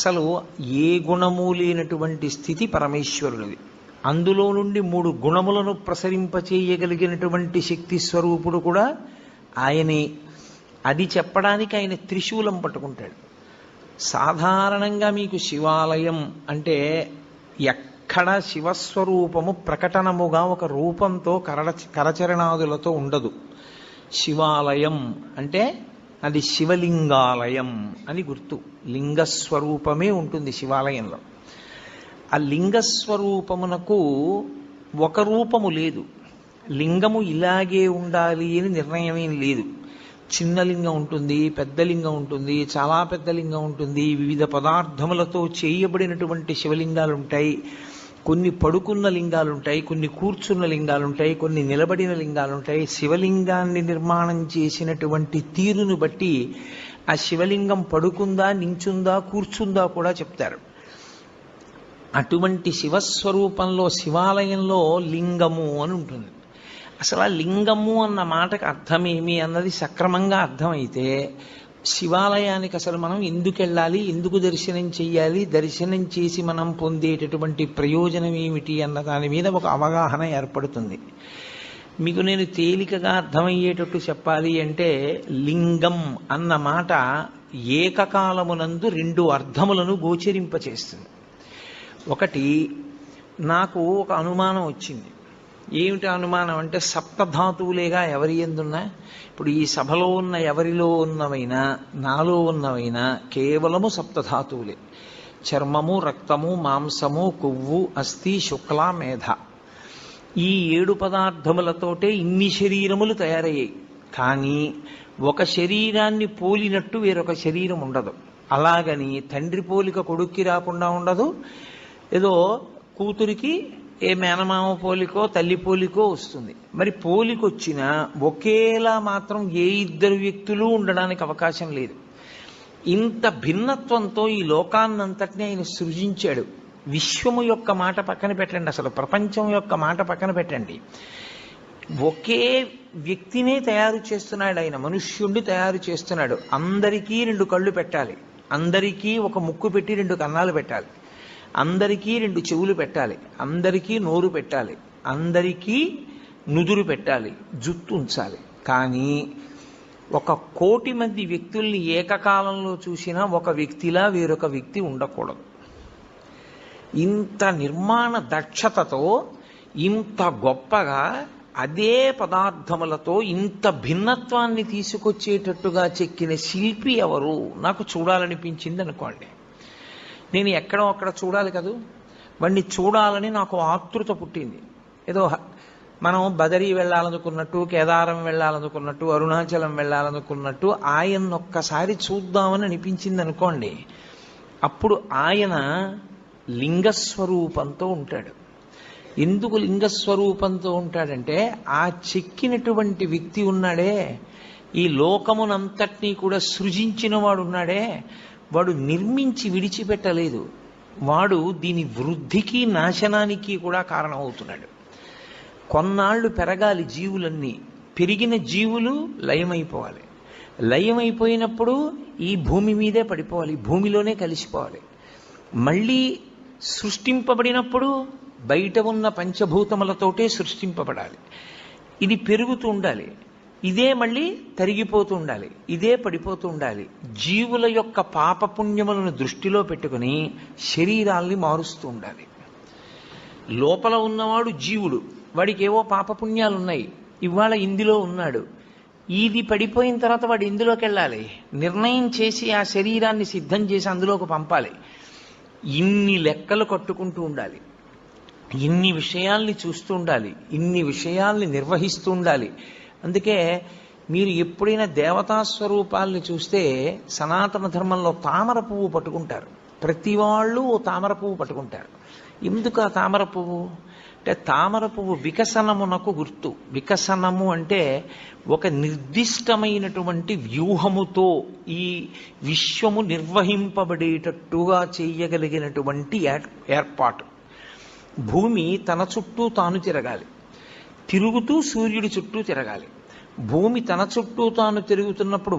అసలు ఏ గుణము లేనటువంటి స్థితి పరమేశ్వరుడిది అందులో నుండి మూడు గుణములను ప్రసరింపచేయగలిగినటువంటి శక్తి స్వరూపుడు కూడా ఆయనే. అది చెప్పడానికి ఆయన త్రిశూలం పట్టుకుంటాడు. సాధారణంగా మీకు శివాలయం అంటే ఎక్కడ శివస్వరూపము ప్రకటనముగా ఒక రూపంతో కరడ కరచరణాదులతో ఉండదు. శివాలయం అంటే అది శివలింగాలయం అని గుర్తు. లింగస్వరూపమే ఉంటుంది శివాలయంలో. ఆ లింగస్వరూపమునకు ఒక రూపము లేదు. లింగము ఇలాగే ఉండాలి అని నిర్ణయం ఏం లేదు. చిన్న లింగం ఉంటుంది పెద్ద లింగం ఉంటుంది చాలా పెద్ద లింగం ఉంటుంది. వివిధ పదార్థములతో చేయబడినటువంటి శివలింగాలు ఉంటాయి కొన్ని పడుకున్న లింగాలుంటాయి కొన్ని కూర్చున్న లింగాలుంటాయి కొన్ని నిలబడిన లింగాలుంటాయి. శివలింగాన్ని నిర్మాణం చేసినటువంటి తీరును బట్టి ఆ శివలింగం పడుకుందా నించుందా కూర్చుందా కూడా చెప్తారు. అటువంటి శివస్వరూపంలో శివాలయంలో లింగము అని ఉంటుంది. అసలు ఆ లింగము అన్న మాటకు అర్థమేమి అన్నది సక్రమంగా అర్థమైతే శివాలయానికి అసలు మనం ఎందుకు వెళ్ళాలి ఎందుకు దర్శనం చేయాలి దర్శనం చేసి మనం పొందేటటువంటి ప్రయోజనం ఏమిటి అన్న దాని మీద ఒక అవగాహన ఏర్పడుతుంది. మీకు నేను తేలికగా అర్థమయ్యేటట్టు చెప్పాలి అంటే లింగం అన్న మాట ఏకకాలమునందు రెండు అర్థములను గోచరింపచేస్తుంది. ఒకటి నాకు ఒక అనుమానం వచ్చింది. ఏమిటి అనుమానం అంటే సప్తధాతువులేగా ఎవరి ఎందున్నా? ఇప్పుడు ఈ సభలో ఉన్న ఎవరిలో ఉన్నవైనా నాలో ఉన్నవైనా కేవలము సప్తధాతువులే. చర్మము రక్తము మాంసము కొవ్వు అస్థి శుక్ల మేధ. ఈ ఏడు పదార్థములతోటే ఇన్ని శరీరములు తయారయ్యాయి. కానీ ఒక శరీరాన్ని పోలినట్టు వేరొక శరీరం ఉండదు. అలాగని తండ్రి పోలిక కొడుక్కి రాకుండా ఉండదు. ఏదో కూతురికి ఏ మేనమామ పోలికో తల్లి పోలికో వస్తుంది. మరి పోలికొచ్చిన ఒకేలా మాత్రం ఏ ఇద్దరు వ్యక్తులు ఉండడానికి అవకాశం లేదు. ఇంత భిన్నత్వంతో ఈ లోకాన్నంతటిని ఆయన సృజించాడు. విశ్వము యొక్క మాట పక్కన పెట్టండి అసలు ప్రపంచం యొక్క మాట పక్కన పెట్టండి. ఒకే వ్యక్తినే తయారు చేస్తున్నాడు ఆయన మనుష్యుణ్ణి తయారు చేస్తున్నాడు. అందరికీ రెండు కళ్ళు పెట్టాలి. అందరికీ ఒక ముక్కు పెట్టి రెండు కన్నాలు పెట్టాలి. అందరికీ రెండు చెవులు పెట్టాలి. అందరికీ నోరు పెట్టాలి. అందరికీ నుదురు పెట్టాలి. జుట్టు ఉంచాలి. కానీ ఒక కోటి మంది వ్యక్తుల్ని ఏకకాలంలో చూసినా ఒక వ్యక్తిలా వేరొక వ్యక్తి ఉండకూడదు. ఇంత నిర్మాణ దక్షతతో ఇంత గొప్పగా అదే పదార్థములతో ఇంత భిన్నత్వాన్ని తీసుకొచ్చేటట్టుగా చెక్కిన శిల్పి ఎవరు? నాకు చూడాలనిపించింది అనుకోండి. నేను ఎక్కడో అక్కడ చూడాలి కదూ? వాడిని చూడాలని నాకు ఆతృత పుట్టింది. ఏదో హ- మనం బదరీ వెళ్ళాలనుకున్నట్టు కేదారం వెళ్ళాలనుకున్నట్టు అరుణాచలం వెళ్ళాలనుకున్నట్టు ఆయన ఒక్కసారి చూద్దామని అనిపించింది అనుకోండి. అప్పుడు ఆయన లింగస్వరూపంతో ఉంటాడు. ఎందుకు లింగస్వరూపంతో ఉంటాడంటే ఆ చెక్కినటువంటి వ్యక్తి ఉన్నాడే ఈ లోకమునంతటినీ కూడా సృజించిన వాడు ఉన్నాడే వాడు నిర్మించి విడిచిపెట్టలేదు. వాడు దీని వృద్ధికి నాశనానికి కూడా కారణమవుతున్నాడు. కొన్నాళ్ళు పెరగాలి జీవులన్నీ. పెరిగిన జీవులు లయమైపోవాలి. లయమైపోయినప్పుడు ఈ భూమి మీదే పడిపోవాలి. భూమిలోనే కలిసిపోవాలి. మళ్ళీ సృష్టింపబడినప్పుడు బయట ఉన్న పంచభూతములతోటే సృష్టింపబడాలి. ఇది పెరుగుతూ ఉండాలి. ఇదే మళ్ళీ తరిగిపోతూ ఉండాలి. ఇదే పడిపోతూ ఉండాలి. జీవుల యొక్క పాపపుణ్యములను దృష్టిలో పెట్టుకుని శరీరాల్ని మారుస్తూ ఉండాలి. లోపల ఉన్నవాడు జీవుడు. వాడికి ఏవో పాపపుణ్యాలు ఉన్నాయి ఇవాళ ఇందులో ఉన్నాడు. ఇది పడిపోయిన తర్వాత వాడు ఇందులోకి వెళ్ళాలి? నిర్ణయం చేసి ఆ శరీరాన్ని సిద్ధం చేసి అందులోకి పంపాలి. ఇన్ని లెక్కలు కట్టుకుంటూ ఉండాలి. ఇన్ని విషయాల్ని చూస్తూ ఉండాలి. ఇన్ని విషయాల్ని నిర్వహిస్తూ ఉండాలి. అందుకే మీరు ఎప్పుడైనా దేవతా స్వరూపాల్ని చూస్తే సనాతన ధర్మంలో తామర పువ్వు పట్టుకుంటారు. ప్రతి వాళ్ళు ఓ తామర పువ్వు పట్టుకుంటారు. ఎందుకు ఆ తామర పువ్వు? అంటే తామర పువ్వు వికసనమునకు గుర్తు. వికసనము అంటే ఒక నిర్దిష్టమైనటువంటి వ్యూహముతో ఈ విశ్వము నిర్వహింపబడేటట్టుగా చేయగలిగినటువంటి ఏర్- ఏర్పాటు. భూమి తన చుట్టూ తాను తిరగాలి. తిరుగుతూ సూర్యుడి చుట్టూ తిరగాలి. భూమి తన చుట్టూ తాను తిరుగుతున్నప్పుడు